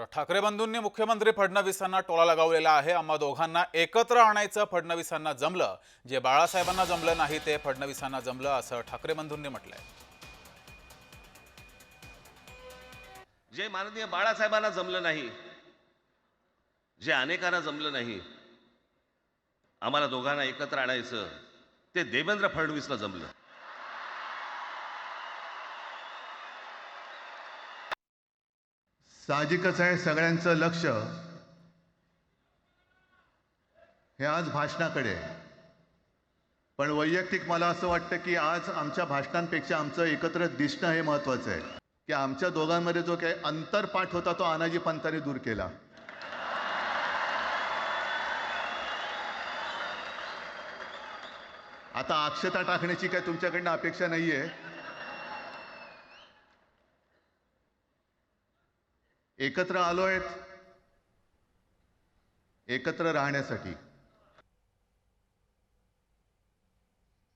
तर ठाकरे बंधूंनी मुख्यमंत्री फडणवीसांना टोला लगावलेला आहे. आम्हा दोघांना एकत्र आणायचं फडणवीसांना जमलं. जे बाळासाहेबांना जमलं नाही ते फडणवीसांना जमलं असं ठाकरे बंधूंनी म्हटलंय. जे माननीय बाळासाहेबांना जमलं नाही जे अनेकांना जमलं नाही आम्हाला दोघांना एकत्र आणायचं ते देवेंद्र फडणवीसला जमलं. साहजिकच आहे सगळ्यांचं लक्ष. हे आज भाषणाकडे आहे. पण वैयक्तिक मला असं वाटतं की आज आमच्या भाषणांपेक्षा आमचं एकत्र दिसणं हे महत्वाचं आहे. की आमच्या दोघांमध्ये जो काही अंतरपाठ होता तो आनाजी पंतांनी दूर केला. आता अक्षता टाकण्याची काय तुमच्याकडनं अपेक्षा नाहीये. एकत्र आलो आहेत एकत्र राहण्यासाठी.